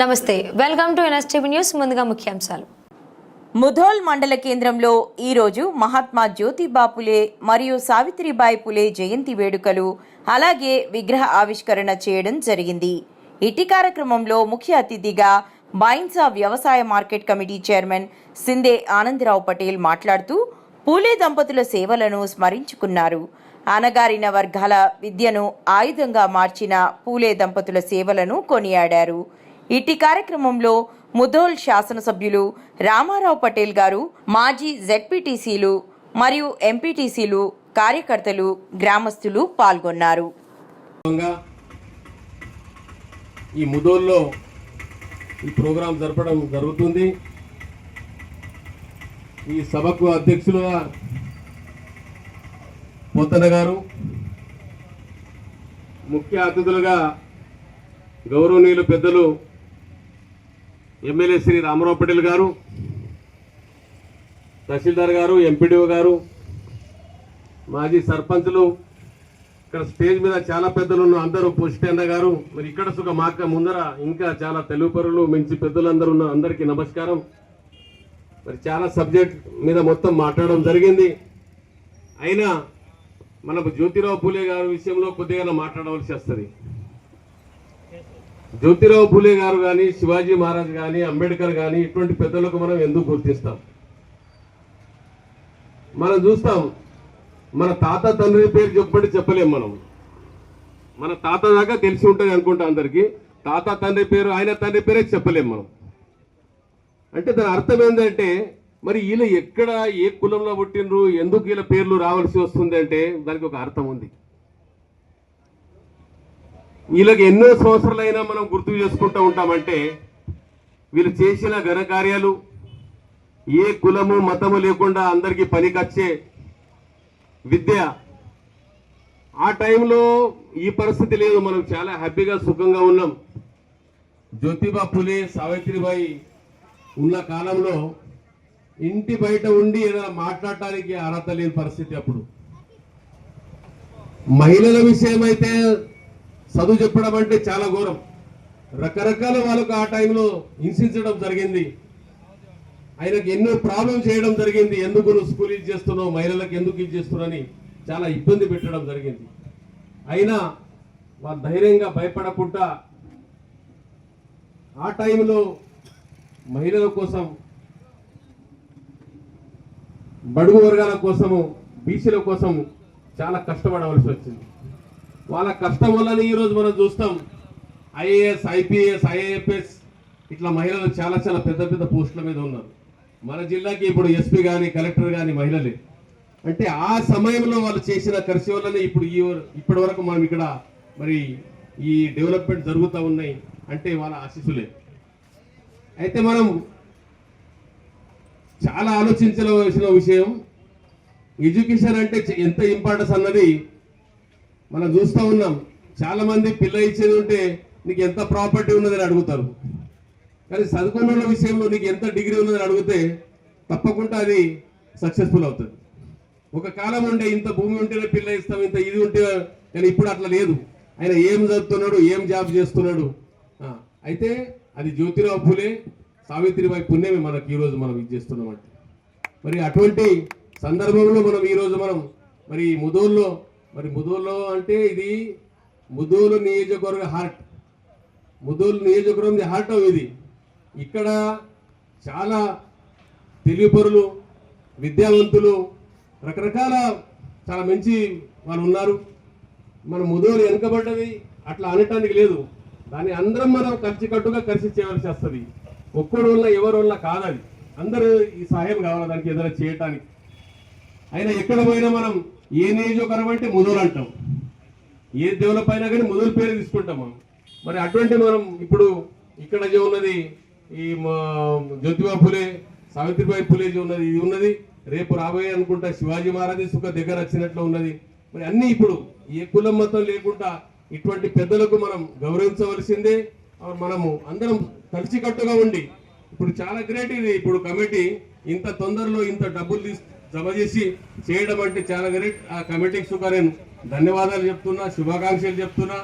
నమస్తే welcome to NSTV news ముందుగా ముఖ్యాంశాలు. ముధోల్ మండల కేంద్రంలో ఈరోజు మహాత్మా జ్యోతిబా పులే మరియు సావిత్రిబాయి పులే జయంతి వేడుకలు అలాగే విగ్రహ ఆవిష్కరణ చేయడం జరిగింది. ఇటీ కార్యక్రమంలో ముఖ్య అతిథిగా బాయిన్సా వ్యవసాయ market committee chairman Shinde Anandrao Patel మాట్లాడుతూ పూలే దంపతుల సేవలను స్మరించుకున్నారు. అనగారిన వర్గాల విద్యను ఆయుధంగా మార్చిన పూలే దంపతుల సేవలను కొనియాడారు. ఇట్టి కార్యక్రమంలో ముధోల్ శాసనసభ్యులు రామారావు పటేల్ గారు మాజీ జెడ్పీటీసీలు మరియు ఎంపీటీసీలు కార్యకర్తలు గ్రామస్తులు పాల్గొన్నారు. ఈ ముదోల్లో ఈ ప్రోగ్రాం జరపడం జరుగుతుంది. ఈ సభకు అధ్యక్షులుగా పోతన్న గారు ముఖ్య అతిథులుగా గౌరవనీయులు పెద్దలు ఎమ్మెల్యే శ్రీ రామారావు పటేల్ గారు తహసీల్దార్ గారు ఎంపీడీఓ గారు మాజీ సర్పంచ్లు ఇక్కడ స్టేజ్ మీద చాలా పెద్దలు ఉన్న అందరూ పుష్టి గారు మరి ఇక్కడ సుఖ మాక ముందర ఇంకా చాలా తెలుగు పరులు మంచి పెద్దలందరూ ఉన్న అందరికీ నమస్కారం. మరి చాలా సబ్జెక్ట్ మీద మొత్తం మాట్లాడడం జరిగింది. అయినా మనకు జ్యోతిరావు పూలే గారి విషయంలో కొద్దిగా మాట్లాడవలసి వస్తుంది. జ్యోతిరావు పూలే గారు కానీ శివాజీ మహారాజ్ కానీ అంబేద్కర్ కానీ ఇటువంటి పెద్దలకు మనం ఎందుకు గుర్తిస్తాం? మనం చూస్తాం మన తాత తండ్రి పేరు చెప్పండి చెప్పలేం మనం. మన తాత దాకా తెలిసి ఉంటుంది అనుకుంటా అందరికీ. తాత తండ్రి పేరు ఆయన తండ్రి పేరే చెప్పలేం మనం. అంటే దాని అర్థం ఏంటంటే మరి వీళ్ళు ఎక్కడ ఏ కులంలో పుట్టినరు ఎందుకు వీళ్ళ పేర్లు రావాల్సి వస్తుంది అంటే దానికి ఒక అర్థం ఉంది. వీళ్ళకి ఎన్నో సంవత్సరాలైనా మనం గుర్తు చేసుకుంటూ ఉంటామంటే వీళ్ళు చేసిన ఘనకార్యాలు ఏ కులము మతము లేకుండా అందరికీ పనికొచ్చే విద్య. ఆ టైంలో ఈ పరిస్థితి లేదు. మనం చాలా హ్యాపీగా సుఖంగా ఉన్నాం. జ్యోతిబా పులే సావిత్రిబాయి ఉన్న కాలంలో ఇంటి బయట ఉండి ఏదైనా మాట్లాడటానికి అర్హత లేని పరిస్థితి అప్పుడు. మహిళల విషయం అయితే చదువు చెప్పడం అంటే చాలా ఘోరం. రకరకాల వాళ్ళకు ఆ టైంలో హింసించడం జరిగింది. ఆయనకు ఎన్నో ప్రాబ్లం చేయడం జరిగింది. ఎందుకు నువ్వు స్కూల్ ఇది చేస్తున్నావు? మహిళలకు ఎందుకు ఇది చేస్తున్నావు చాలా ఇబ్బంది పెట్టడం జరిగింది. అయినా వారు ధైర్యంగా భయపడకుండా ఆ టైంలో మహిళల కోసం బడుగు వర్గాల కోసము బీసీల కోసం చాలా కష్టపడవలసి వచ్చింది. వాళ్ళ కష్టం వల్లనే ఈరోజు మనం చూస్తాం. ఐఏఎస్ ఐపీఎస్ ఐఏఎఫ్ఎస్ ఇట్లా మహిళలు చాలా చాలా పెద్ద పెద్ద పోస్టుల మీద ఉన్నారు. మన జిల్లాకి ఇప్పుడు ఎస్పీ కానీ కలెక్టర్ కానీ మహిళలే. అంటే ఆ సమయంలో వాళ్ళు చేసిన ఖర్చు వల్లనే ఇప్పుడు ఈ ఇప్పటి వరకు మనం ఇక్కడ మరి ఈ డెవలప్మెంట్ జరుగుతూ ఉన్నాయి అంటే వాళ్ళ ఆశీస్సులే. అయితే మనం చాలా ఆలోచించవలసిన విషయం ఎడ్యుకేషన్ అంటే ఎంత ఇంపార్టెన్స్ అన్నది మనం చూస్తూ ఉన్నాం. చాలా మంది పిల్ల ఇచ్చేది ఉంటే నీకు ఎంత ప్రాపర్టీ ఉన్నదని అడుగుతారు. కానీ చదువుకున్న విషయంలో నీకు ఎంత డిగ్రీ ఉన్నదని అడిగితే తప్పకుండా అది సక్సెస్ఫుల్ అవుతుంది. ఒక కాలం ఉండే ఇంత భూమి ఉంటేనే పిల్ల ఇస్తాం ఇంత ఇది ఉంటే కానీ ఇప్పుడు అట్లా లేదు. ఆయన ఏం చదువుతున్నాడు ఏం జాబ్ చేస్తున్నాడు? అయితే అది జ్యోతిరావు ఫులే సావిత్రిబాయి పుణ్యమే మనకి ఈరోజు మనం ఇది చేస్తున్నాం అంటే మరి అటువంటి సందర్భంలో మనం ఈరోజు మనం మరి ముదోల్లో మరి ముదోల్లో అంటే ఇది ముదోలు నియోజకవర్గ హార్ట్ ముదోలు నియోజకవర్గం హార్ట్ ఇది. ఇక్కడ చాలా తెలివిపరులు విద్యావంతులు రకరకాల చాలా మంచి వాళ్ళు ఉన్నారు. మన ముదోలు వెనుకబడ్డది అట్లా అనటానికి లేదు. దాన్ని అందరం మనం కలిసికట్టుగా కలిసి చేయవలసి వస్తుంది. ఒక్కడు వల్ల ఎవరి వల్ల కాదది. అందరూ ఈ సహాయం కావాలి దానికి ఏదైనా చేయటానికి? అయినా ఎక్కడ పోయినా మనం ఏ నియోజకవర్గం అంటే ముదురు అంటాం. ఏ డెవలప్ అయినా కానీ ముదురు పేరు తీసుకుంటాం మనం. మరి అటువంటి మనం ఇప్పుడు ఇక్కడ ఉన్నది ఈ మా జ్యోతిబా ఫులే సావిత్రిబాయి ఫులే ఉన్నది ఇది ఉన్నది. రేపు రాబోయే అనుకుంటా శివాజీ మహారాజ్ సుఖ దగ్గర వచ్చినట్లు ఉన్నది. మరి అన్నీ ఇప్పుడు ఏ కులం మతం లేకుండా ఇటువంటి పెద్దలకు మనం గౌరవించవలసిందే. మనము అందరం కలిసికట్టుగా ఉండి ఇప్పుడు చాలా గ్రేట్ ఇది. ఇప్పుడు కమిటీ ఇంత తొందరలో ఇంత డబ్బులు తీసుకు జమ చేసి చేయడం అంటే చాలా గ్రేట్ ఆ కమిటీకి సుఖ నేను ధన్యవాదాలు చెప్తున్నా శుభాకాంక్షలు చెప్తున్నా.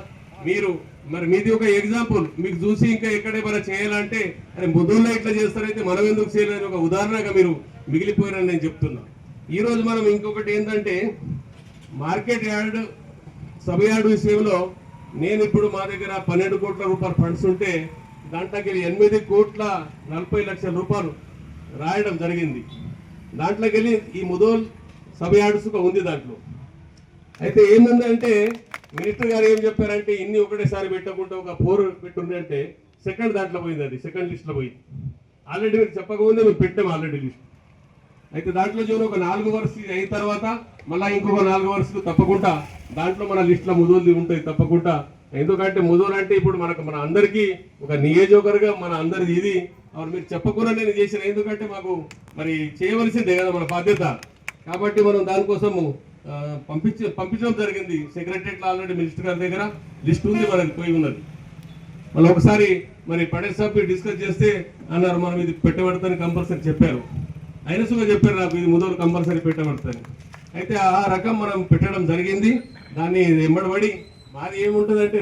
మీరు మరి మీది ఒక ఎగ్జాంపుల్ మీకు చూసి ఇంకా ఎక్కడ ఏమైనా చేయాలంటే అరే ముదుల్లో ఇట్లా చేస్తారైతే మనం ఎందుకు చేయలేని ఒక ఉదాహరణగా మీరు మిగిలిపోయారని నేను చెప్తున్నా. ఈరోజు మనం ఇంకొకటి ఏంటంటే మార్కెట్ యార్డ్ సభ యార్డ్ విషయంలో నేను ఇప్పుడు మా దగ్గర పన్నెండు కోట్ల రూపాయల ఫండ్స్ ఉంటే దాంట్లోకి ఎనిమిది కోట్ల నలభై లక్షల రూపాయలు రాయడం జరిగింది. దాంట్లోకి వెళ్ళి ఈ ముదోల్ సభ యార్డ్స్ ఉంది దాంట్లో. అయితే ఏంటంటే మినిస్టర్ గారు ఏం చెప్పారంటే ఇన్ని ఒకటేసారి పెట్టకుండా ఒక ఫోర్ పెట్టుంది అంటే సెకండ్ దాంట్లో పోయింది అది సెకండ్ లిస్ట్లో పోయింది. ఆల్రెడీ మీరు చెప్పకముందే మేము పెట్టాం ఆల్రెడీ లిస్ట్. అయితే దాంట్లో చూడ ఒక నాలుగు వరుసలు అయిన తర్వాత మళ్ళీ ఇంకొక నాలుగు వరుసలు తప్పకుండా దాంట్లో మన లిస్ట్లో ముదోలు ఉంటాయి తప్పకుండా. ఎందుకంటే ముదోలు అంటే ఇప్పుడు మనకు మన అందరికీ ఒక నియోజకవర్గం మన అందరిది ఇది. అవును మీరు చెప్పకుండా నేను చేసిన ఎందుకంటే మాకు మరి చేయవలసిందే కదా మన బాధ్యత. కాబట్టి మనం దానికోసము పంపించ పంపించడం జరిగింది. సెక్రటరియట్ ఆల్రెడీ మినిస్టర్ గారి దగ్గర లిస్ట్ ఉంది మనకి పోయి ఉన్నది. మళ్ళీ ఒకసారి మరి పటేల్ సాబ్ డిస్కస్ చేస్తే అన్నారు మనం ఇది పెట్టబడతాని కంపల్సరీ చెప్పారు. అయినా సుగా చెప్పారు నాకు ఇది ముదోలు కంపల్సరీ పెట్టబడతాని అయితే ఆ రకం మనం పెట్టడం జరిగింది. దాన్ని ఎంబడబడి మాది ఏముంటుందంటే